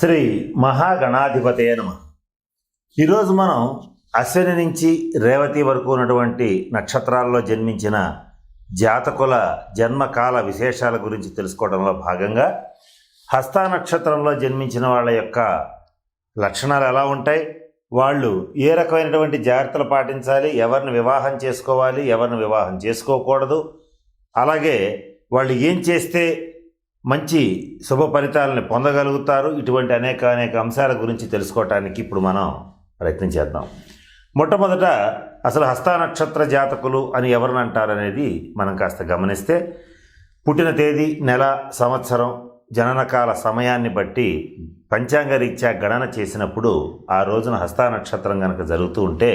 శ్రీ మహాగణాధిపతే నమ. ఈరోజు మనం అశ్విని నుంచి రేవతి వరకు ఉన్నటువంటి నక్షత్రాల్లో జన్మించిన జాతకుల జన్మకాల విశేషాల గురించి తెలుసుకోవడంలో భాగంగా హస్త నక్షత్రంలో జన్మించిన వాళ్ళ యొక్క లక్షణాలు ఎలా ఉంటాయి? వాళ్ళు ఏ రకమైనటువంటి జాగ్రత్తలు పాటించాలి? ఎవరిని వివాహం చేసుకోవాలి? ఎవరిని వివాహం చేసుకోకూడదు? అలాగే వాళ్ళు ఏం చేస్తే మంచి శుభ ఫలితాలను పొందగలుగుతారు. ఇటువంటి అనేక అనేక అంశాల గురించి తెలుసుకోవటానికి ఇప్పుడు మనం ప్రయత్నం చేద్దాం. మొట్టమొదట అసలు హస్త నక్షత్ర జాతకులు అని ఎవరిని అంటారనేది మనం కాస్త గమనిస్తే పుట్టిన తేదీ నెల సంవత్సరం జననకాల సమయాన్ని బట్టి పంచాంగ రీత్యా గణన చేసినప్పుడు ఆ రోజున హస్త నక్షత్రం కనుక జరుగుతూ ఉంటే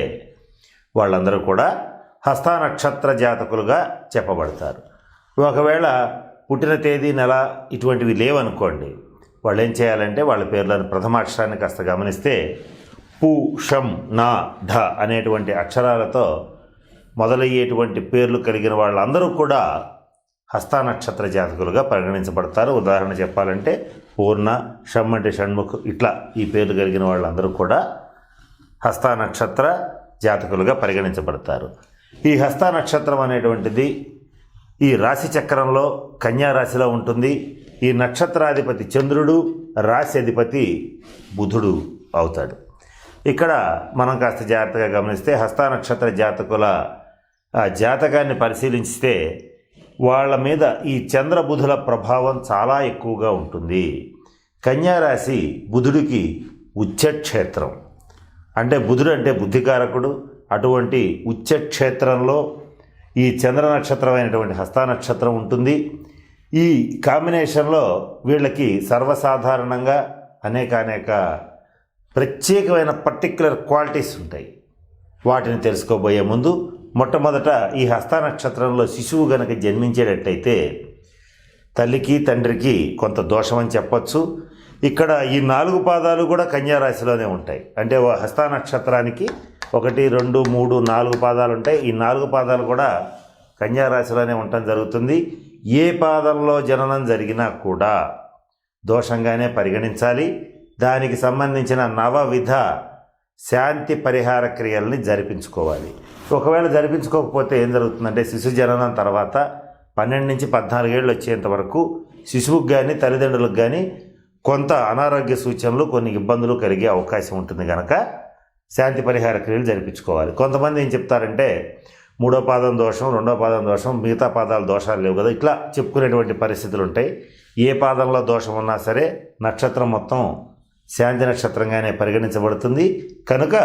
వాళ్ళందరూ కూడా హస్త నక్షత్ర జాతకులుగా చెప్పబడతారు. ఒకవేళ పుట్టిన తేదీ నెల ఇటువంటివి లేవనుకోండి వాళ్ళు ఏం చేయాలంటే వాళ్ళ పేర్లను ప్రథమాక్షరాన్ని కాస్త గమనిస్తే పు షం నా ఢ అనేటువంటి అక్షరాలతో మొదలయ్యేటువంటి పేర్లు కలిగిన వాళ్ళందరూ కూడా హస్తానక్షత్ర జాతకులుగా పరిగణించబడతారు. ఉదాహరణ చెప్పాలంటే పూర్ణ షమ్ అంటే షణ్ముఖ్ ఇట్లా ఈ పేర్లు కలిగిన వాళ్ళందరూ కూడా హస్తానక్షత్ర జాతకులుగా పరిగణించబడతారు. ఈ హస్తానక్షత్రం అనేటువంటిది ఈ రాశి చక్రంలో కన్యా రాశిలో ఉంటుంది. ఈ నక్షత్రాధిపతి చంద్రుడు రాశి అధిపతి బుధుడు అవుతాడు. ఇక్కడ మనం కాస్త జాగ్రత్తగా గమనిస్తే హస్త నక్షత్ర జాతకుల జాతకాన్ని పరిశీలిస్తే వాళ్ళ మీద ఈ చంద్రబుధుల ప్రభావం చాలా ఎక్కువగా ఉంటుంది. కన్యారాశి బుధుడికి ఉచ్చక్షేత్రం. అంటే బుధుడు అంటే బుద్ధికారకుడు. అటువంటి ఉచ్చక్షేత్రంలో ఈ చంద్ర నక్షత్రమైనటువంటి అయినటువంటి నక్షత్రం ఉంటుంది. ఈ కాంబినేషన్లో వీళ్ళకి సర్వసాధారణంగా అనేక అనేక ప్రత్యేకమైన పర్టిక్యులర్ క్వాలిటీస్ ఉంటాయి. వాటిని తెలుసుకోబోయే ముందు మొట్టమొదట ఈ హస్తానక్షత్రంలో శిశువు గనక జన్మించేటట్టయితే తల్లికి తండ్రికి కొంత దోషం అని ఇక్కడ ఈ నాలుగు పాదాలు కూడా కన్యారాశిలోనే ఉంటాయి. అంటే ఓ హస్త నక్షత్రానికి ఒకటి రెండు మూడు నాలుగు పాదాలు ఉంటాయి ఈ నాలుగు పాదాలు కూడా కన్యారాశిలోనే ఉండటం జరుగుతుంది. ఏ పాదంలో జననం జరిగినా కూడా దోషంగానే పరిగణించాలి. దానికి సంబంధించిన నవవిధ శాంతి పరిహార క్రియల్ని జరిపించుకోవాలి. ఒకవేళ జరిపించుకోకపోతే ఏం జరుగుతుందంటే శిశు జననం తర్వాత పన్నెండు నుంచి పద్నాలుగేళ్ళు వచ్చేంత వరకు శిశువుకు కానీ తల్లిదండ్రులకు కానీ కొంత అనారోగ్య సూచనలు కొన్ని ఇబ్బందులు కలిగే అవకాశం ఉంటుంది కనుక శాంతి పరిహార క్రియలు జరిపించుకోవాలి. కొంతమంది ఏం చెప్తారంటే మూడో పాదం దోషం రెండో పాదం దోషం మిగతా పాదాలు దోషాలు లేవు కదా ఇట్లా చెప్పుకునేటువంటి పరిస్థితులు ఉంటాయి. ఏ పాదంలో దోషం ఉన్నా సరే నక్షత్రం మొత్తం శాంతి నక్షత్రంగానే పరిగణించబడుతుంది. కనుక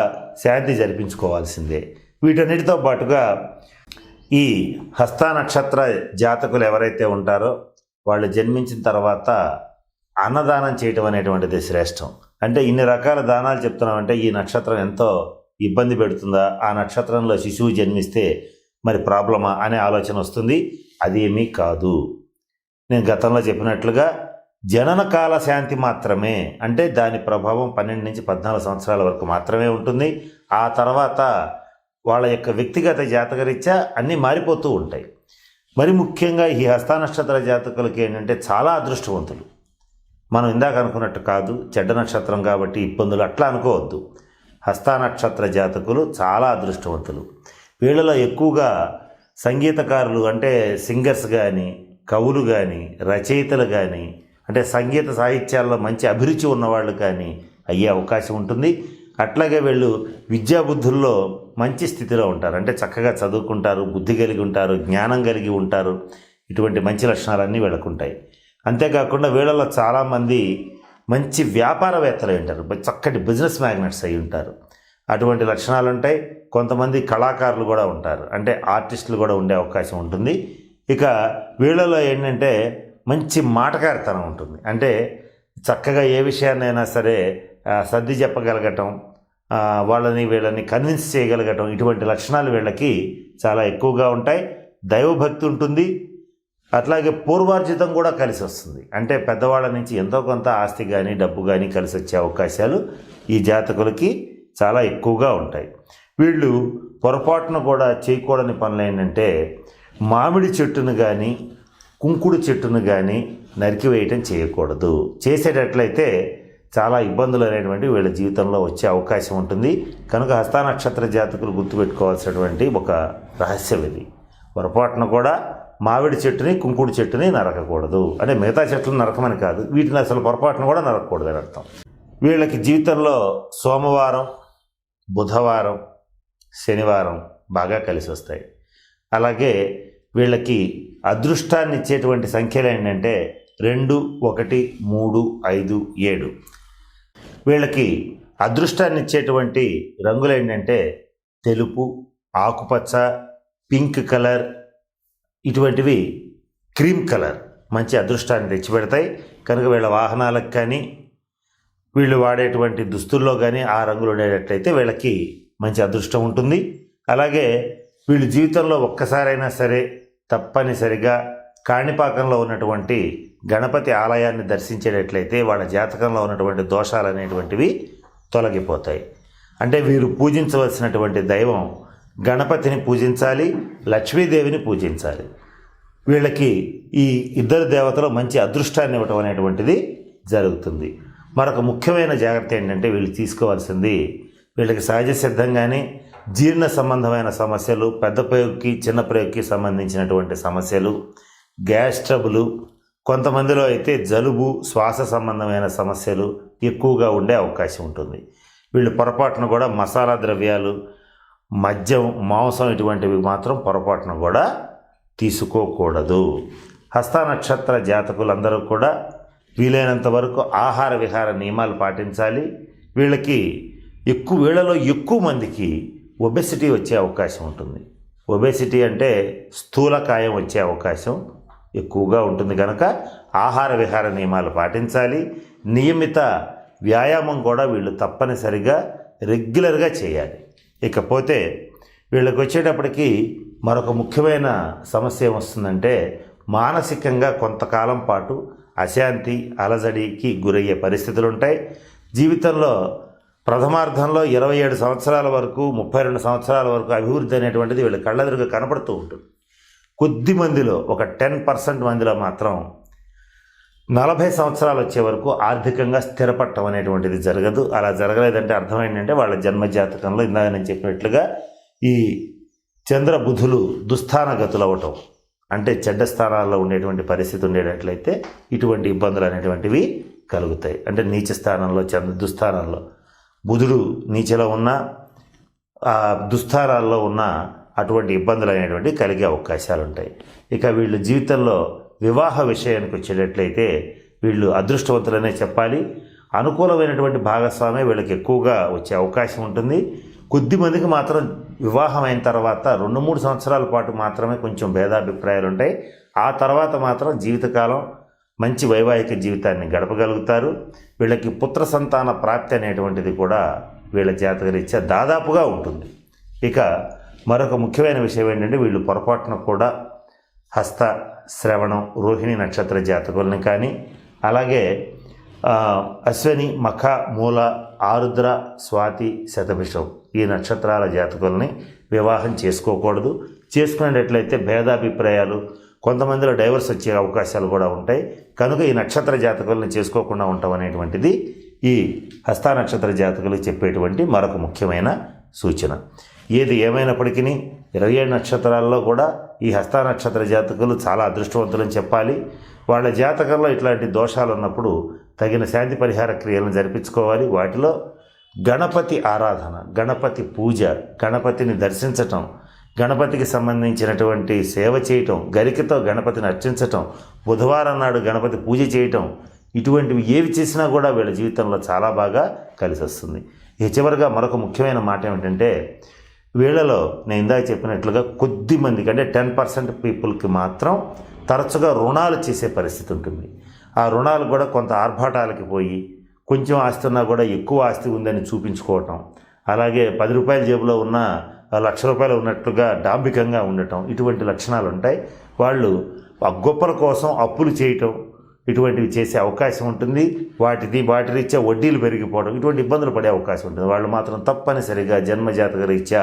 శాంతి జరిపించుకోవాల్సిందే. వీటన్నిటితో పాటుగా ఈ హస్త నక్షత్ర జాతకులు ఎవరైతే ఉంటారో వాళ్ళు జన్మించిన తర్వాత అన్నదానం చేయటం అనేటువంటిది శ్రేష్టం. అంటే ఇన్ని రకాల దానాలు చెప్తున్నామంటే ఈ నక్షత్రం ఎంతో ఇబ్బంది పెడుతుందా? ఆ నక్షత్రంలో శిశువు జన్మిస్తే మరి ప్రాబ్లమా అనే ఆలోచన వస్తుంది. అది ఏమీ కాదు. నేను గతంలో చెప్పినట్లుగా జనన కాల శాంతి మాత్రమే అంటే దాని ప్రభావం పన్నెండు నుంచి పద్నాలుగు సంవత్సరాల వరకు మాత్రమే ఉంటుంది. ఆ తర్వాత వాళ్ళ యొక్క వ్యక్తిగత జాతకరీత్యా అన్నీ మారిపోతూ ఉంటాయి. మరి ముఖ్యంగా ఈ హస్త నక్షత్ర జాతకులకి ఏంటంటే చాలా అదృష్టవంతులు. మనం ఇందాక అనుకున్నట్టు కాదు చెడ్డ నక్షత్రం కాబట్టి ఇబ్బందులు అట్లా అనుకోవద్దు. హస్త నక్షత్ర జాతకులు చాలా అదృష్టవంతులు. వీళ్ళలో ఎక్కువగా సంగీతకారులు అంటే సింగర్స్ కానీ కవులు కానీ రచయితలు కానీ అంటే సంగీత సాహిత్యాల్లో మంచి అభిరుచి ఉన్నవాళ్ళు కానీ అయ్యే అవకాశం ఉంటుంది. అట్లాగే వీళ్ళు విద్యాబుద్ధుల్లో మంచి స్థితిలో ఉంటారు. అంటే చక్కగా చదువుకుంటారు బుద్ధి కలిగి ఉంటారు జ్ఞానం కలిగి ఉంటారు. ఇటువంటి మంచి లక్షణాలన్నీ వెళ్ళకుంటాయి. అంతేకాకుండా వీళ్ళలో చాలామంది మంచి వ్యాపారవేత్తలు అయి ఉంటారు. చక్కటి బిజినెస్ మ్యాగ్నెట్స్ అయి ఉంటారు. అటువంటి లక్షణాలు ఉంటాయి. కొంతమంది కళాకారులు కూడా ఉంటారు. అంటే ఆర్టిస్టులు కూడా ఉండే అవకాశం ఉంటుంది. ఇక వీళ్ళలో ఏంటంటే మంచి మాటకారితనం ఉంటుంది. అంటే చక్కగా ఏ విషయాన్నైనా సరే సర్ది చెప్పగలగటం వాళ్ళని వీళ్ళని కన్విన్స్ చేయగలగటం ఇటువంటి లక్షణాలు వీళ్ళకి చాలా ఎక్కువగా ఉంటాయి. దైవభక్తి ఉంటుంది. అట్లాగే పూర్వార్జితం కూడా కలిసి వస్తుంది. అంటే పెద్దవాళ్ళ నుంచి ఎంతో కొంత ఆస్తి కానీ డబ్బు కానీ కలిసి వచ్చే అవకాశాలు ఈ జాతకులకి చాలా ఎక్కువగా ఉంటాయి. వీళ్ళు పొరపాటున కూడా చేయకూడని పనులు ఏంటంటే మామిడి చెట్టును కానీ కుంకుడు చెట్టును కానీ నరికివేయటం చేయకూడదు. చేసేటట్లయితే చాలా ఇబ్బందులు అనేటువంటి వీళ్ళ జీవితంలో వచ్చే అవకాశం ఉంటుంది. కనుక హస్తానక్షత్ర జాతకులు గుర్తుపెట్టుకోవాల్సినటువంటి ఒక రహస్యం ఇది. పొరపాటున కూడా మామిడి చెట్టుని కుంకుడు చెట్టుని నరకకూడదు. అంటే మిగతా చెట్లు నరకమని కాదు. వీటిని అసలు పొరపాటున కూడా నరకకూడదు అని అర్థం. వీళ్ళకి జీవితంలో సోమవారం బుధవారం శనివారం బాగా కలిసి వస్తాయి. అలాగే వీళ్ళకి అదృష్టాన్ని ఇచ్చేటువంటి సంఖ్యలు ఏంటంటే రెండు ఒకటి మూడు ఐదు ఏడు. వీళ్ళకి అదృష్టాన్ని ఇచ్చేటువంటి రంగులు ఏంటంటే తెలుపు ఆకుపచ్చ పింక్ కలర్ ఇటువంటివి క్రీమ్ కలర్ మంచి అదృష్టాన్ని తెచ్చిపెడతాయి. కనుక వీళ్ళ వాహనాలకు కానీ వీళ్ళు వాడేటువంటి దుస్తుల్లో కానీ ఆ రంగులు ఉండేటట్లయితే వీళ్ళకి మంచి అదృష్టం ఉంటుంది. అలాగే వీళ్ళు జీవితంలో ఒక్కసారైనా సరే తప్పనిసరిగా కాణిపాకంలో ఉన్నటువంటి గణపతి ఆలయాన్ని దర్శించేటట్లయితే వాళ్ళ జాతకంలో ఉన్నటువంటి దోషాలు అనేటువంటివి తొలగిపోతాయి. అంటే వీరు పూజించవలసినటువంటి దైవం గణపతిని పూజించాలి లక్ష్మీదేవిని పూజించాలి. వీళ్ళకి ఈ ఇద్దరు దేవతలు మంచి అదృష్టాన్ని ఇవ్వటం అనేటువంటిది జరుగుతుంది. మరొక ముఖ్యమైన జాగ్రత్త ఏంటంటే వీళ్ళు తీసుకోవాల్సింది వీళ్ళకి సహజ సిద్ధంగానే జీర్ణ సంబంధమైన సమస్యలు పెద్ద ప్రయోగకి చిన్న ప్రయోగకి సంబంధించినటువంటి సమస్యలు గ్యాస్ ట్రబులు కొంతమందిలో అయితే జలుబు శ్వాస సంబంధమైన సమస్యలు ఎక్కువగా ఉండే అవకాశం ఉంటుంది. వీళ్ళు పొరపాటున కూడా మసాలా ద్రవ్యాలు మద్యం మాంసం ఇటువంటివి మాత్రం పొరపాటున కూడా తీసుకోకూడదు. హస్త నక్షత్ర జాతకులందరూ కూడా వీలైనంత వరకు ఆహార విహార నియమాలు పాటించాలి. వీళ్ళకి ఎక్కువ వీళ్ళలో ఎక్కువ మందికి ఒబెసిటీ వచ్చే అవకాశం ఉంటుంది. ఒబెసిటీ అంటే స్థూలకాయం వచ్చే అవకాశం ఎక్కువగా ఉంటుంది కనుక ఆహార విహార నియమాలు పాటించాలి. నియమిత వ్యాయామం కూడా వీళ్ళు తప్పనిసరిగా రెగ్యులర్గా చేయాలి. ఇకపోతే వీళ్ళకి వచ్చేటప్పటికి మరొక ముఖ్యమైన సమస్య ఏమొస్తుందంటే మానసికంగా కొంతకాలం పాటు అశాంతి అలజడికి గురయ్యే పరిస్థితులు ఉంటాయి జీవితంలో ప్రథమార్థంలో ఇరవై ఏడు సంవత్సరాల వరకు ముప్పై రెండు సంవత్సరాల వరకు అభివృద్ధి అనేటువంటిది వీళ్ళ కళ్ళెదురుగా కనపడుతూ ఉంటుంది. కొద్ది మందిలో ఒక టెన్ పర్సెంట్ మందిలో మాత్రం నలభై సంవత్సరాలు వచ్చే వరకు ఆర్థికంగా స్థిరపడటం అనేటువంటిది జరగదు. అలా జరగలేదంటే అర్థం ఏంటంటే వాళ్ళ జన్మ జాతకంలో ఇందాక నేను చెప్పినట్లుగా ఈ చంద్ర బుధులు దుస్థానగతులు అవ్వటం అంటే చెడ్డ స్థానాల్లో ఉండేటువంటి పరిస్థితి ఉండేటట్లయితే ఇటువంటి ఇబ్బందులు అనేటువంటివి కలుగుతాయి. అంటే నీచ స్థానంలో చంద్ర దుస్థానంలో బుధుడు నీచలో ఉన్న ఆ దుస్థానాల్లో ఉన్న అటువంటి ఇబ్బందులు అనేటువంటి కలిగే అవకాశాలు ఉంటాయి ఇక వీళ్ళు జీవితంలో వివాహ విషయానికి వచ్చేటట్లయితే వీళ్ళు అదృష్టవంతులనే చెప్పాలి. అనుకూలమైనటువంటి భాగస్వామి వీళ్ళకి ఎక్కువగా వచ్చే అవకాశం ఉంటుంది. కొద్దిమందికి మాత్రం వివాహం అయిన తర్వాత రెండు మూడు సంవత్సరాల పాటు మాత్రమే కొంచెం భేదాభిప్రాయాలు ఉంటాయి. ఆ తర్వాత మాత్రం జీవితకాలం మంచి వైవాహిక జీవితాన్ని గడపగలుగుతారు. వీళ్ళకి పుత్ర సంతాన ప్రాప్తి అనేటువంటిది కూడా వీళ్ళ జాతకరీత్యా దాదాపుగా ఉంటుంది. ఇక మరొక ముఖ్యమైన విషయం ఏంటంటే వీళ్ళు పొరపాటున కూడా హస్త శ్రవణం రోహిణి నక్షత్ర జాతకుల్ని కానీ అలాగే అశ్వని మఖ మూల ఆరుద్ర స్వాతి శతభిషం ఈ నక్షత్రాల జాతకుల్ని వివాహం చేసుకోకూడదు. చేసుకునేటట్లయితే భేదాభిప్రాయాలు కొంతమందిలో డైవర్స్ వచ్చే అవకాశాలు కూడా ఉంటాయి. కనుక ఈ నక్షత్ర జాతకుల్ని చేసుకోకుండా ఉండటం అనేటువంటిది ఈ హస్త నక్షత్ర జాతకులు చెప్పేటువంటి మరొక ముఖ్యమైన సూచన. ఏది ఏమైనప్పటికీ ఇరవై ఏడు నక్షత్రాల్లో కూడా ఈ హస్త నక్షత్ర జాతకులు చాలా అదృష్టవంతులని చెప్పాలి. వాళ్ళ జాతకంలో ఇట్లాంటి దోషాలు ఉన్నప్పుడు తగిన శాంతి పరిహార క్రియలను జరిపించుకోవాలి. వాటిలో గణపతి ఆరాధన గణపతి పూజ గణపతిని దర్శించటం గణపతికి సంబంధించినటువంటి సేవ చేయటం గరికతో గణపతిని అర్చించటం బుధవారం నాడు గణపతి పూజ చేయటం ఇటువంటివి ఏవి చేసినా కూడా వీళ్ళ జీవితంలో చాలా బాగా కలిసి వస్తుంది ఇక చివరిగా మరొక ముఖ్యమైన మాట ఏమిటంటే వీళ్ళలో నేను ఇందాక చెప్పినట్లుగా కొద్ది మందికి అంటే టెన్ పర్సెంట్ పీపుల్కి మాత్రం తరచుగా రుణాలు చేసే పరిస్థితి ఉంటుంది. ఆ రుణాలు కూడా కొంత ఆర్భాటాలకి పోయి కొంచెం ఆస్తి ఉన్నా కూడా ఎక్కువ ఆస్తి ఉందని చూపించుకోవటం అలాగే పది రూపాయల జేబులో ఉన్న లక్ష రూపాయలు ఉన్నట్లుగా డాంబికంగా ఉండటం ఇటువంటి లక్షణాలు ఉంటాయి వాళ్ళు ఆ గొప్పల కోసం అప్పులు చేయటం ఇటువంటివి చేసే అవకాశం ఉంటుంది. వాటిది వాటి రీత్యా వడ్డీలు పెరిగిపోవడం ఇటువంటి ఇబ్బందులు పడే అవకాశం ఉంటుంది. వాళ్ళు మాత్రం తప్పనిసరిగా జన్మజాతక రీత్యా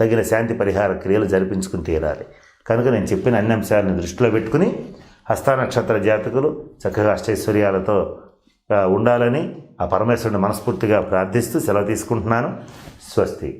తగిన శాంతి పరిహార క్రియలు జరిపించుకుని తీరాలి కనుక నేను చెప్పిన అన్ని అంశాలను దృష్టిలో పెట్టుకుని హస్త నక్షత్ర జాతకులు చక్కగా అష్టైశ్వర్యాలతో ఉండాలని ఆ పరమేశ్వరుని మనస్ఫూర్తిగా ప్రార్థిస్తూ సెలవు తీసుకుంటున్నాను. స్వస్తి.